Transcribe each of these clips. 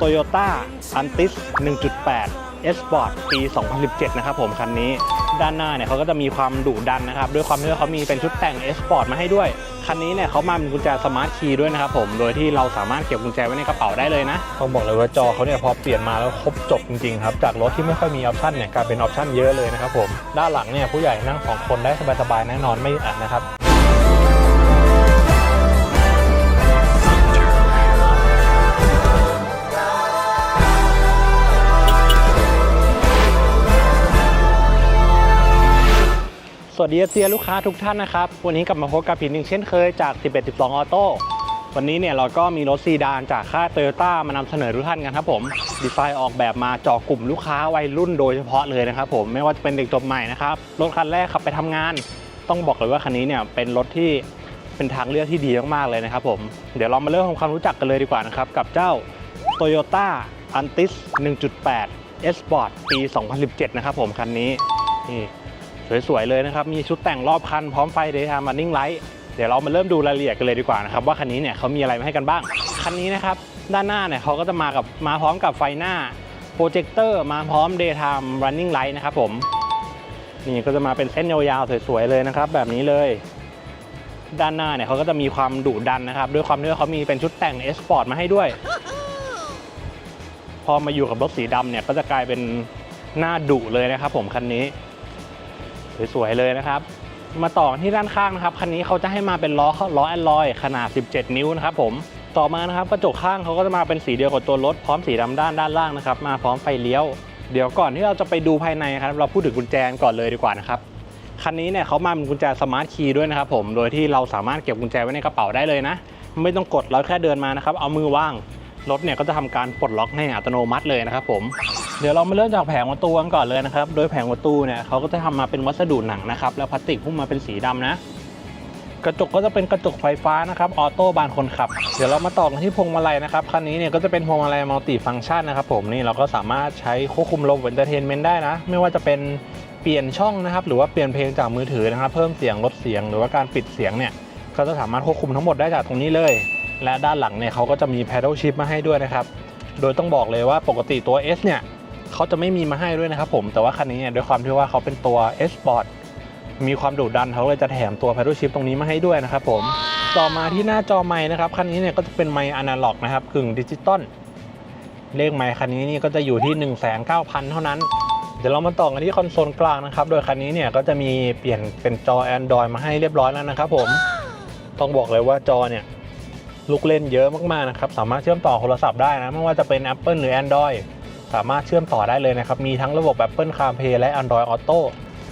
Toyota Antis 1.8 S Sport ปี 2017 นะครับผมคันนี้ด้านหน้าเนี่ยเขาก็จะมีความดุดันนะครับ ด้วยความที่ว่าเขามีเป็นชุดแต่ง S Sport มาให้ด้วย คันนี้เนี่ยเขามาเป็นกุญแจสมาร์ทคีย์ด้วยนะครับผม โดยที่เราสามารถเก็บกุญแจไว้ในกระเป๋าได้เลยนะต้องบอกเลยว่าจอเขาเนี่ยพอเปลี่ยนมาแล้วครบจบจริงๆครับ จากรถที่ไม่ค่อยมีออปชั่นเนี่ยกลายเป็นออปชั่นเยอะเลยนะครับผม ด้านหลังเนี่ยผู้ใหญ่นั่งสองคนได้สบายๆแน่นอนไม่อัดนะครับ สวัสดีเซียลูกค้าทุกท่านนะครับ วันนี้กลับมาพบกับผินหนึ่งเช่นเคยจาก 11 12 ออโต้ วันนี้เนี่ยเราก็มีรถซีดานจากค่ายโตโยต้ามานำเสนอทุกท่านกันครับผม ดีไซน์ออกแบบมาเจาะกลุ่มลูกค้าวัยรุ่นโดยเฉพาะเลยนะครับผม ไม่ว่าจะเป็นเด็กจบใหม่นะครับ รถคันแรกขับไปทำงาน ต้องบอกเลยว่าคันนี้เนี่ยเป็นรถที่เป็นทางเลือกที่ดีมากๆเลยนะครับผม เดี๋ยวเรามาเริ่มทำความรู้จักกันเลยดีกว่านะครับกับเจ้า Toyota Antis 1.8 S Sport ปี 2017 นะครับผมคันนี้นี่ สวยๆเลยนะครับ มีชุดแต่งรอบคันพร้อมไฟ Daytime Running Light เดี๋ยวเรามาเริ่มดูรายละเอียดกันเลยดีกว่านะครับว่าคันนี้เนี่ยเขามีอะไรมาให้กันบ้าง คันนี้นะครับด้านหน้าเนี่ยเขาก็จะมากับมาพร้อมกับไฟหน้าโปรเจคเตอร์มาพร้อม Daytime Running Light นะครับผมนี่ก็จะมาเป็นเส้นยาวๆสวยๆเลยนะครับ แบบนี้เลย ด้านหน้าเนี่ยเขาก็จะมีความดุดันนะครับ ด้วยความที่ว่าเขามีเป็นชุดแต่ง S Sport มาให้ด้วย พอมาอยู่กับรถสีดำเนี่ยก็จะกลายเป็นหน้าดุเลยนะครับผมคันนี้ สวยๆเลยนะครับ มาต่อที่ด้านข้างนะครับคันนี้เขาจะให้มาเป็นล้อล้อแอนลอยขนาด 17 นิ้วนะครับผมต่อมานะครับกระจกข้างเขาก็จะมาเป็นสีเดียวกับตัวรถพร้อมสีดำด้านด้านล่างนะครับมาพร้อมไฟเลี้ยว เดี๋ยวก่อนที่เราจะไปดูภายในครับเราพูดถึงกุญแจก่อนเลยดีกว่านะครับคันนี้เนี่ยเขามาเป็นกุญแจสมาร์ทคีย์ด้วยนะครับผมโดยที่เราสามารถเก็บกุญแจไว้ในกระเป๋าได้เลยนะ ไม่ต้องกดเราแค่เดินมานะครับเอามือว่างรถเนี่ยก็จะทำการปลดล็อกให้อัตโนมัติเลยนะครับผม เดี๋ยวเรามาเริ่มจากแผงประตูกันก่อนเลยนะครับ โดยแผงประตูเนี่ยเขาก็จะทำมาเป็นวัสดุหนังนะครับ แล้วพลาสติกพุ่มมาเป็นสีดำนะ กระจกก็จะเป็นกระจกไฟฟ้านะครับออโต้บานคนขับ เดี๋ยวเรามาต่อกันที่พวงมาลัยนะครับคันนี้เนี่ยก็จะเป็นพวงมาลัยมัลติฟังก์ชันนะครับผมนี่เราก็สามารถใช้ควบคุมระบบเอนเตอร์เทนเมนต์ได้นะ ไม่ว่าจะเป็นเปลี่ยนช่องนะครับ หรือว่าเปลี่ยนเพลงจากมือถือนะครับ เพิ่มเสียงลดเสียง หรือว่าการปิดเสียงเนี่ยก็จะสามารถควบคุมทั้งหมดได้จากตรงนี้เลย และด้านหลังเนี่ยเขาก็จะมี paddle shift มาให้ด้วยนะครับโดยต้องบอกเลยว่าปกติตัว S เนี่ย เขาจะไม่มีมาให้ด้วยนะครับผมแต่ว่าคันนี้เนี่ยด้วยความที่ว่าเขาเป็นตัว S Sport มีความดุดันเขาเลยจะแถมตัว paddle shift ตรงนี้มาให้ด้วยนะครับผมต่อมาที่หน้าจอไม้นะครับคันนี้เนี่ยก็จะเป็นไมค์อนาล็อกนะครับกึ่งดิจิตอลเลขไมค์คันนี้นี่ก็จะอยู่ที่ 19,000 เท่านั้นเดี๋ยวเรามาต่อกันที่คอนโซลกลางนะครับ โดยคันนี้เนี่ยก็จะมีเปลี่ยนเป็นจอ Android มาให้เรียบร้อยแล้วนะครับผม ต้องบอกเลยว่าจอเนี่ยลูกเล่นเยอะมากๆนะครับ สามารถเชื่อมต่อโทรศัพท์ได้นะ ไม่ว่าจะเป็น Apple หรือ Android สามารถเชื่อมต่อได้เลยนะครับ มีทั้งระบบ Apple CarPlay และ Android Auto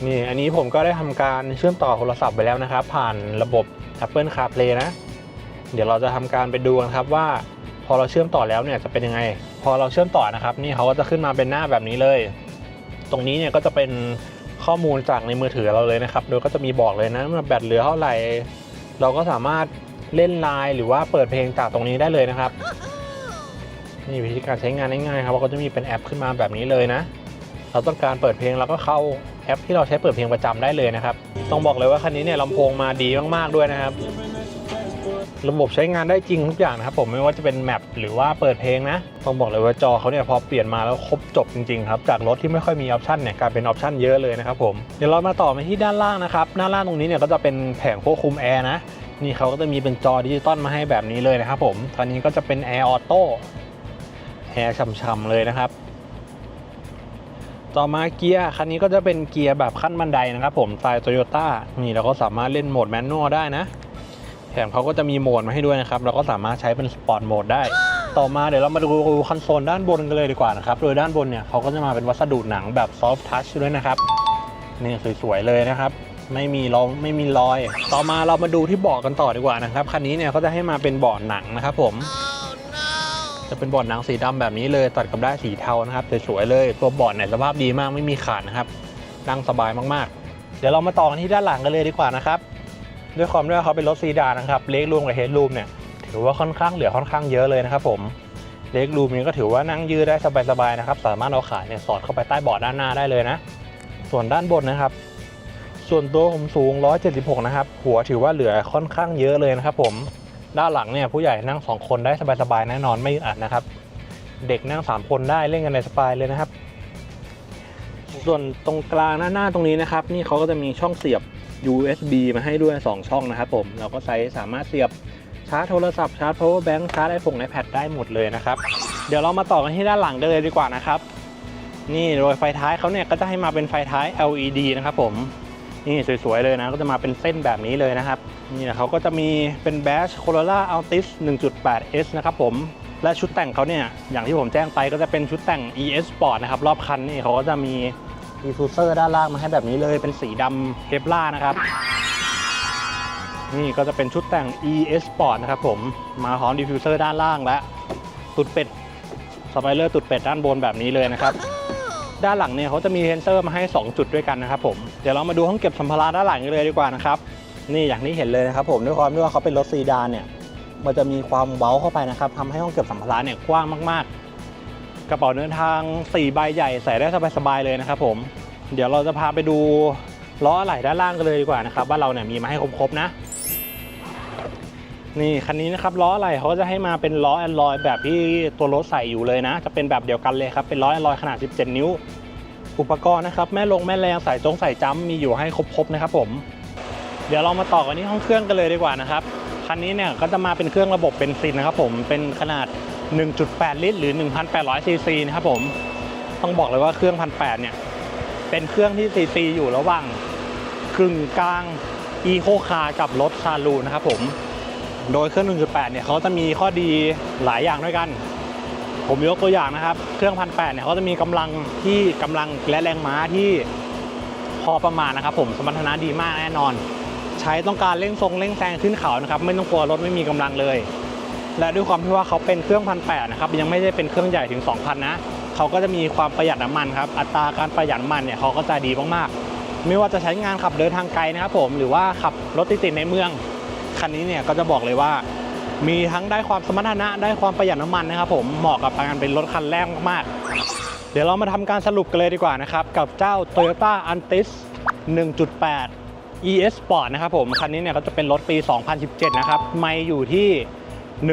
นี่อันนี้ผมก็ได้ทำการเชื่อมต่อโทรศัพท์ไปแล้วนะครับ ผ่านระบบ Apple CarPlay นะ เดี๋ยวเราจะทำการไปดูกันครับว่า พอเราเชื่อมต่อแล้วเนี่ยจะเป็นยังไง พอเราเชื่อมต่อนะครับ นี่เขาก็จะขึ้นมาเป็นหน้าแบบนี้เลย ตรงนี้เนี่ยก็จะเป็นข้อมูลจากในมือถือเราเลยนะครับ โดยก็จะมีบอกเลยนะว่าแบตเหลือเท่าไหร่ เราก็สามารถเล่นไลน์หรือว่าเปิดเพลงจากตรงนี้ได้เลยนะครับ นี่วิธีการใช้งานง่ายๆครับเราก็จะมีเป็นแอปขึ้นมาแบบนี้เลยนะ เราต้องการเปิดเพลงเราก็เข้าแอปที่เราใช้เปิดเพลงประจำได้เลยนะครับ ต้องบอกเลยว่าคันนี้เนี่ยลำโพงมาดีมากๆด้วยนะครับ ระบบใช้งานได้จริงทุกอย่างนะครับผมไม่ว่าจะเป็นแมปหรือว่าเปิดเพลงนะ ต้องบอกเลยว่าจอเขาเนี่ยพอเปลี่ยนมาแล้วครบจบจริงๆครับ จากรถที่ไม่ค่อยมีออปชันเนี่ยกลายเป็นออปชันเยอะเลยนะครับผม เดี๋ยวเรามาต่อไปที่ด้านล่างนะครับด้านล่างตรงนี้เนี่ยก็จะเป็นแผงควบคุมแอร์นะ นี่เขาก็จะมีเป็นจอดิจิตอลมาให้แบบนี้เลยนะครับผมตอนนี้ก็จะเป็นแอร์ออโต้ แอร์ช่ำๆเลยนะครับ ต่อมาเกียร์คันนี้ก็จะเป็นเกียร์แบบขั้นบันไดนะครับ ผมสไตล์โตโยต้านี่เราก็สามารถเล่นโหมดแมนนวลได้นะแถมเขาก็จะมีโหมดมาให้ด้วยนะครับ เราก็สามารถใช้เป็นสปอร์ตโหมดได้ ต่อมาเดี๋ยวเรามาดูคอนโซลด้านบนกันเลยดีกว่านะครับโดยด้านบนเนี่ยเขาก็จะมาเป็นวัสดุหนังแบบซอฟท์ทัชด้วยนะครับนี่สวยๆเลยนะครับไม่มีรองไม่มีรอย ต่อมาเรามาดูที่เบาะกันต่อดีกว่านะครับ คันนี้เนี่ยเขาจะให้มาเป็นเบาะหนังนะครับผม จะเป็นเบาะหนังสีดำแบบนี้เลยตัดกับได้ายสีเทานะครับสวยๆเลยตัวเบาะเนี่ยสภาพดีมากไม่มีขาดนะครับนั่งสบายมากๆ เดี๋ยวเรามาต่อกันที่ด้านหลังกันเลยดีกว่านะครับด้วยความที่ว่าเขาเป็นรถซีดานนะครับเล็กรูมกับเฮดรูมเนี่ยถือว่าค่อนข้างเหลือค่อนข้างเยอะเลยนะครับผมเล็กรูมนี้ก็ถือว่านั่งยืดได้สบายๆนะครับ สามารถเอาขาเนี่ยสอดเข้าไปใต้เบาะด้านหน้าได้เลยนะ ส่วนด้านบนนะครับ ส่วนตัวผมสูง 176 นะครับ หัวถือว่าเหลือค่อนข้างเยอะเลยนะครับผม ด้านหลังเนี่ยผู้ใหญ่นั่งสองคนได้สบายๆแน่นอนไม่อัดนะครับ เด็กนั่ง 3 คนได้เล่นกันในสบายเลยนะครับ ส่วนตรงกลางหน้าหน้าตรงนี้นะครับ นี่เขาก็จะมีช่องเสียบ USB มาให้ด้วย 2 ช่องนะครับผมเราก็ใช้สามารถเสียบชาร์จโทรศัพท์ชาร์จ power bank ชาร์จไอโฟนไอแพดได้หมดเลยนะครับ เดี๋ยวเรามาต่อกันที่ด้านหลังกันเลยดีกว่านะครับ นี่โดยไฟท้ายเขาเนี่ยก็จะให้มาเป็นไฟท้าย LED นะครับผม นี่สวยๆเลยนะ ก็จะมาเป็นเส้นแบบนี้เลยนะครับ นี่นะเขาก็จะมีเป็น Bash Corolla Altis 1.8S นะครับผม และชุดแต่งเขาเนี่ย อย่างที่ผมแจ้งไปก็จะเป็นชุดแต่ง ES Sport นะครับ รอบคันนี่เขาก็จะมีดีฟูเซอร์ด้านล่างมาให้แบบนี้เลย เป็นสีดำเคปล่านะครับ นี่ก็จะเป็นชุดแต่ง ES Sport นะครับผม มาพร้อมดีฟิวเซอร์ด้านล่างและตุดเป็ดสไปเลอร์ตุดเป็ดด้านบนแบบนี้เลยนะครับ ด้านหลังเนี่ยเขาจะมีเซนเซอร์มาให้ 2 จุดด้วยกันนะครับผม ดี๋ยวเรามาดูห้องเก็บสัมภาระด้านหลังกันเลยดีกว่านะครับนี่อย่างที่เห็นเลยนะครับผมด้วยความที่ว่าเขาเป็นรถซีดานเนี่ยมันจะมีความเว้าเข้าไปนะครับทำให้ห้องเก็บสัมภาระเนี่ยกว้างมาก ๆ กระเป๋าเดินทาง 4 ใบใหญ่ใส่ได้สบายๆเลยนะครับผมเดี๋ยวเราจะพาไปดูล้ออะไหล่ด้านล่างกันเลยดีกว่านะครับว่าเราเนี่ยมีมาให้ครบๆนะ นี่คันนี้นะครับล้ออะไรเขาจะให้มาเป็นล้อแอนลอยแบบที่ตัวรถใส่อยู่เลยนะ จะเป็นแบบเดียวกันเลยครับเป็นล้อแอนลอยขนาด 17 นิ้ว อุปกรณ์นะครับแม่ลงแม่แรงสายจงสายจัมมีอยู่ให้ครบๆนะครับผมเดี๋ยวเรามาต่อกันที่ห้องเครื่องกันเลยดีกว่านะครับคันนี้เนี่ยก็จะมาเป็นเครื่องระบบเบนซินนะครับผมเป็นขนาด 1.8 ลิตร หรือ 1,800ซีซีนะครับผมต้องบอกเลยว่าเครื่อง1,800เนี่ยเป็นเครื่องที่ซีซีอยู่ระหว่างกึ่งกลางอีโคคากับรถซาลูนนะครับผมโดยเครื่อง 1.8 เนี่ยเขาจะมีข้อดีหลายอย่างด้วยกัน ผมยกตัวอย่างนะครับ เครื่อง1,800เนี่ยเขาจะมีกำลังที่กำลังและแรงม้าที่พอประมาณนะครับ ผมสมรรถนะดีมากแน่นอน ใช้ต้องการเร่งทรงเร่งแซงขึ้นเขานะครับ ไม่ต้องกลัวรถไม่มีกำลังเลย และด้วยความที่ว่าเขาเป็นเครื่อง1,800นะครับยังไม่ได้เป็นเครื่องใหญ่ถึง 2,000 นะเขาก็จะมีความประหยัดน้ำมันครับอัตราการประหยัดน้ำมันเนี่ยเขาก็จะดีมากๆไม่ว่าจะใช้งานขับเดินทางไกลนะครับผมหรือว่าขับรถติดๆในเมืองคันนี้เนี่ยก็จะบอกเลยว่า มีทั้งได้ความสมรรถนะได้ความประหยัดน้ำมันนะครับผมเหมาะกับการเป็นรถคันแรกมากๆ เดี๋ยวเรามาทำการสรุปกันเลยดีกว่านะครับ กับเจ้า Toyota Antis 1.8 ES Sport นะครับผม คันนี้เนี่ยก็จะเป็นรถปี 2017 นะครับ ไม่อยู่ที่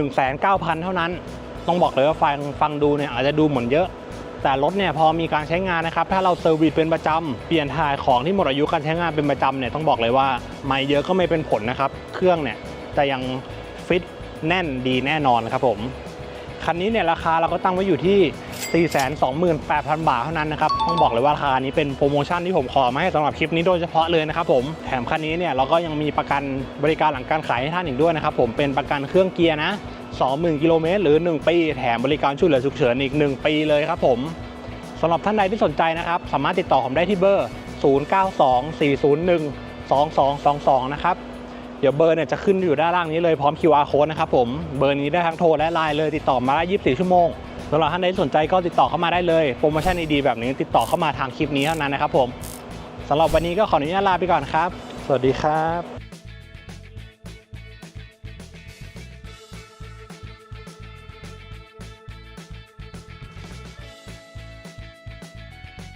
1,9,000 เท่านั้น ต้องบอกเลยว่าฟังฟังดูเนี่ยอาจจะดูเหมือนเยอะ แต่รถเนี่ยพอมีการใช้งานนะครับ ถ้าเราเซอร์วิสเป็นประจำ เปลี่ยนถ่ายของที่หมดอายุการใช้งานเป็นประจำเนี่ยต้องบอกเลยว่าไม่เยอะก็ไม่เป็นผลนะครับ เครื่องเนี่ยจะยังฟิต แน่นดีแน่นอนครับผม คันนี้เนี่ยราคาเราก็ตั้งไว้อยู่ที่ 428,000 บาทเท่านั้นนะครับ ต้องบอกเลยว่าราคานี้เป็นโปรโมชั่นที่ผมขอมาให้สำหรับคลิปนี้โดยเฉพาะเลยนะครับผม แถมคันนี้เนี่ยเราก็ยังมีประกันบริการหลังการขายให้ท่านอีกด้วยนะครับผม เป็นประกันเครื่องเกียร์นะ 20,000 กิโลเมตรหรือ 1 ปี แถมบริการช่วยเหลือฉุกเฉินอีก 1 ปีเลยครับผมสำหรับท่านใดที่สนใจนะครับ สามารถติดต่อผมได้ที่เบอร์ 0924012222 นะครับ เดี๋ยวเบอร์เนี่ยจะขึ้นอยู่ด้านล่างนี้เลยพร้อม QR code นะครับผมเบอร์นี้ได้ทั้งโทรและไลน์เลยติดต่อมาได้24 ชั่วโมงสำหรับท่านใดสนใจก็ติดต่อเข้ามาได้เลยโปรโมชั่นดีๆแบบนี้ติดต่อเข้ามาทางคลิปนี้เท่านั้นนะครับผมสำหรับวันนี้ก็ขออนุญาตลาไปก่อนครับ สวัสดีครับ